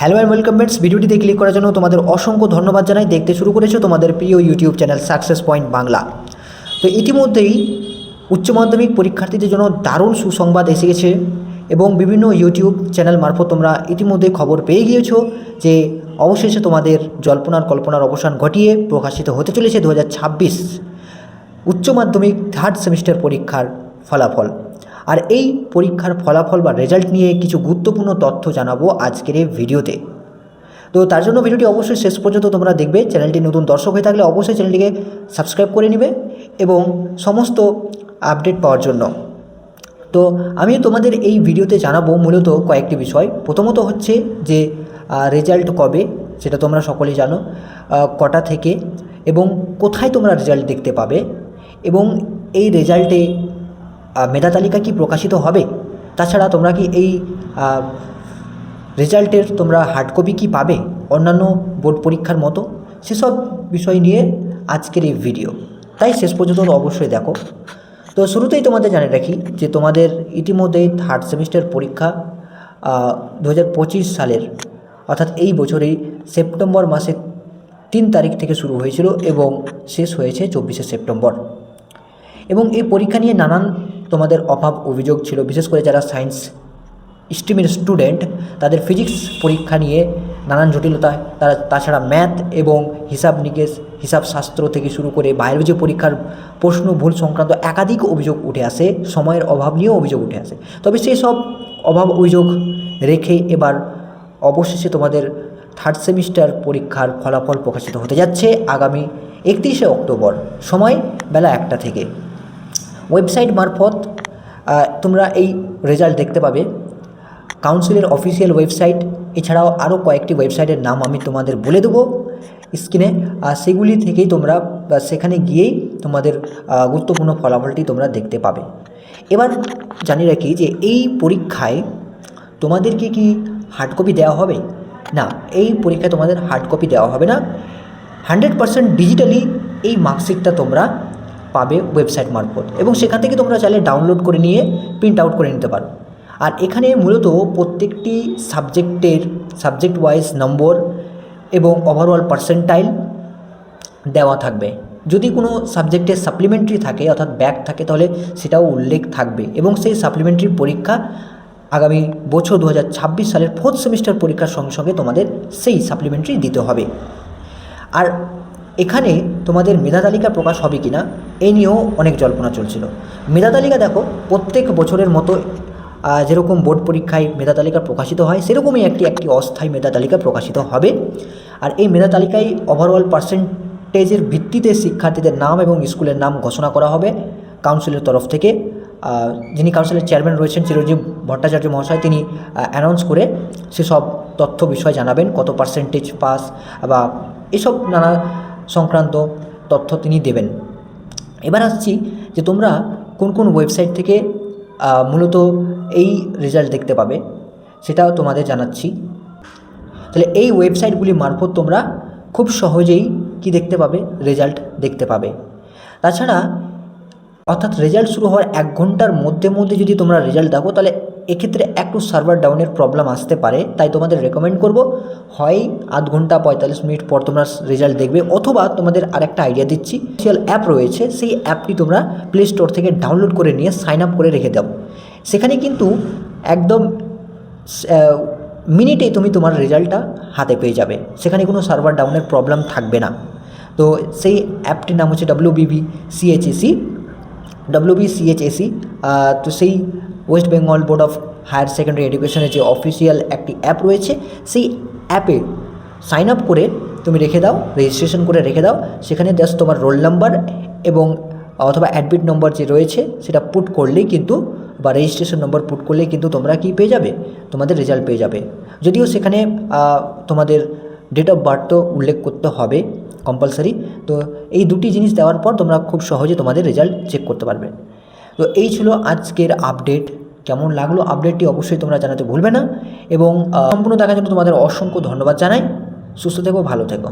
Hello and welcome friends ভিডিওটিতে click করার জন্য তোমাদের অসংখ্য ধন্যবাদ জানাই। দেখতে শুরু করেছ তোমাদের প্রিয় YouTube channel success point Bangla তো ইতিমধ্যেই উচ্চ মাধ্যমিক পরীক্ষার্থীদের জন্য দারুণ সুসংবাদ এসে গেছে এবং বিভিন্ন ইউটিউব চ্যানেল মারফত তোমরা ইতিমধ্যেই খবর পেয়ে গিয়েছো যে অবশেষে তোমাদের জল্পনার কল্পনার অবসান ঘটিয়ে প্রকাশিত হতে চলেছে দু হাজার ছাব্বিশ উচ্চ মাধ্যমিক থার্ড সেমিস্টার পরীক্ষার ফলাফল। আর এই পরীক্ষার ফলাফল বা রেজাল্ট নিয়ে কিছু গুরুত্বপূর্ণ তথ্য জানাব আজকের এই ভিডিওতে। তো তার জন্য ভিডিওটি অবশ্যই শেষ পর্যন্ত তোমরা দেখবে। চ্যানেলটি নতুন দর্শক হয়ে থাকলে অবশ্যই চ্যানেলটিকে সাবস্ক্রাইব করে নেবে এবং সমস্ত আপডেট পাওয়ার জন্য। তো আমি তোমাদের এই ভিডিওতে জানাব মূলত কয়েকটি বিষয়। প্রথমত হচ্ছে যে রেজাল্ট কবে, সেটা তোমরা সকলেই জানো কটা থেকে এবং কোথায় তোমরা রেজাল্ট দেখতে পাবে এবং এই রেজাল্টে মেধা তালিকা কি প্রকাশিত হবে? তাছাড়া তোমরা কি এই রেজাল্টের তোমরা হার্ড কপি কি পাবে? অন্যান্য বোর্ড পরীক্ষার মতো? সেসব বিষয় নিয়ে আজকের এই ভিডিও তাই শেষ পর্যন্ত অবশ্যই দেখো। তো শুরুতেই তোমাদের জানিয়ে রাখি যে তোমাদের ইতিমধ্যেই থার্ড সেমিস্টার পরীক্ষা দু হাজার পঁচিশ সালের, অর্থাৎ এই বছরেই সেপ্টেম্বর মাসের তিন তারিখ থেকে শুরু হয়েছিল এবং শেষ হয়েছে চব্বিশে সেপ্টেম্বর। এবং এই পরীক্ষা নিয়ে নানান তোমাদের অভাব অভিযোগ ছিল। বিশেষ করে যারা সায়েন্স স্ট্রিমের স্টুডেন্ট, তাদের ফিজিক্স পরীক্ষা নিয়ে নানান জটিলতা। তারা, তাছাড়া ম্যাথ এবং হিসাব নিকেশ, হিসাব শাস্ত্র থেকে শুরু করে বায়োলজি পরীক্ষার প্রশ্ন ভুল সংক্রান্ত একাধিক অভিযোগ উঠে আসে, সময়ের অভাব নিয়েও অভিযোগ উঠে আসে। তবে সেই সব অভাব অভিযোগ রেখে এবার অবশেষে তোমাদের থার্ড সেমিস্টার পরীক্ষার ফলাফল প্রকাশিত হতে যাচ্ছে আগামী একত্রিশে অক্টোবর, সময় বেলা একটা থেকে। ওয়েবসাইট মারফত তোমরা এই রেজাল্ট দেখতে পাবে। কাউন্সিলের অফিসিয়াল ওয়েবসাইট এছাড়াও আরও কয়েকটি ওয়েবসাইটের নাম আমি তোমাদের বলে দেবো। স্ক্রিনে সেগুলি থেকেই তোমরা সেখানে গিয়েই তোমাদের গুরুত্বপূর্ণ ফলাফলটি তোমরা দেখতে পাবে। এবার জানিয়ে রাখি যে এই পরীক্ষায় তোমাদেরকে কি হার্ড কপি দেওয়া হবে? না, এই পরীক্ষায় তোমাদের হার্ড কপি দেওয়া হবে না। হান্ড্রেড পার্সেন্ট ডিজিটালি এই মার্কশিটটা তোমরা পাবে ওয়েবসাইট মারফত। এবং সেখান থেকে তোমরা চাইলে ডাউনলোড করে নিয়ে প্রিন্ট আউট করে নিতে পারো। আর এখানে মূলত প্রত্যেকটি সাবজেক্টের সাবজেক্ট ওয়াইজ নম্বর এবং ওভারঅল পার্সেন্টাইল দেওয়া থাকবে। যদি কোনো সাবজেক্টে সাপ্লিমেন্টারি থাকে, অর্থাৎ ব্যাক থাকে, তাহলে সেটাও উল্লেখ থাকবে। এবং সেই সাপ্লিমেন্টারি পরীক্ষা আগামী বছর দু হাজার ছাব্বিশ সালের ফোর্থ সেমিস্টার পরীক্ষার সঙ্গে সঙ্গে তোমাদের সেই সাপ্লিমেন্টারি দিতে হবে। আর এখানে তোমাদের মেধা তালিকা প্রকাশ হবে কি না এই নিয়েও অনেক জল্পনা চলছিল। মেধা তালিকা দেখো, প্রত্যেক বছরের মতো যেরকম বোর্ড পরীক্ষায় মেধা তালিকা প্রকাশিত হয়, সেরকমই একটি একটি অস্থায়ী মেধা তালিকা প্রকাশিত হবে। আর এই মেধা তালিকায় ওভারঅল পার্সেন্টেজের ভিত্তিতে শিক্ষার্থীদের নাম এবং স্কুলের নাম ঘোষণা করা হবে কাউন্সিলের তরফ থেকে। যিনি কাউন্সিলের চেয়ারম্যান রয়েছেন চিরঞ্জীব ভট্টাচার্য মহাশয়, তিনি অ্যানাউন্স করে সেসব তথ্য বিষয় জানাবেন, কত পার্সেন্টেজ পাস বা এসব নানা সংক্রান্ত তথ্য তিনি দেবেন। এবার আসছি যে তোমরা কোন কোন ওয়েবসাইট থেকে মূলত এই রেজাল্ট দেখতে পাবে সেটাও তোমাদের জানাচ্ছি। তাহলে এই ওয়েবসাইটগুলি মারফত তোমরা খুব সহজেই কি দেখতে পাবে? রেজাল্ট দেখতে পাবে। তাছাড়া অর্থাৎ রেজাল্ট শুরু হওয়ার এক ঘণ্টার মধ্যে মধ্যে যদি তোমরা রেজাল্ট দেখো, তাহলে এক্ষেত্রে একটু সার্ভার ডাউনের প্রবলেম আসতে পারে। তাই তোমাদের রেকমেন্ড করব, হয় আধ ঘণ্টা পঁয়তাল্লিশ মিনিট পর তোমরা রেজাল্ট দেখবে, অথবা তোমাদের আরেকটা আইডিয়া দিচ্ছি। স্পেশাল অ্যাপ রয়েছে, সেই অ্যাপটি তোমরা প্লে স্টোর থেকে ডাউনলোড করে নিয়ে সাইন আপ করে রেখে দাও। সেখানে কিন্তু একদম মিনিটেই তুমি তোমার রেজাল্টটা হাতে পেয়ে যাবে। সেখানে কোনো সার্ভার ডাউনের প্রবলেম থাকবে না। তো সেই অ্যাপটির নাম হচ্ছে ডাব্লিউ বিবি সিএইচএসি ডাব্লিউ বি তো সেই west Bengal board of higher secondary এডুকেশনের যে অফিসিয়াল একটি অ্যাপ রয়েছে, সেই অ্যাপে সাইন আপ করে তুমি রেখে দাও রেজিস্ট্রেশন করে রেখে দাও। সেখানে জাস্ট তোমার রোল নাম্বার এবং, অথবা অ্যাডমিট নম্বর যে রয়েছে, সেটা পুট করলেই কিন্তু, বা রেজিস্ট্রেশন নম্বর পুট করলেই কিন্তু তোমরা কি পেয়ে যাবে? তোমাদের রেজাল্ট পেয়ে যাবে। যদিও সেখানে তোমাদের ডেট অফ বার্থ তো উল্লেখ করতে হবে কম্পালসারি তো এই দুটি জিনিস দেওয়ার পর তোমরা খুব সহজে তোমাদের রেজাল্ট চেক করতে পারবে। তো এই ছিল আজকের আপডেট কেমন লাগল আপডেটটি অবশ্যই তোমরা জানাতে ভুলবে না। এবং সম্পূর্ণ দেখার জন্য তোমাদের অসংখ্য ধন্যবাদ জানাই। সুস্থ থেকো, ভালো থেকো।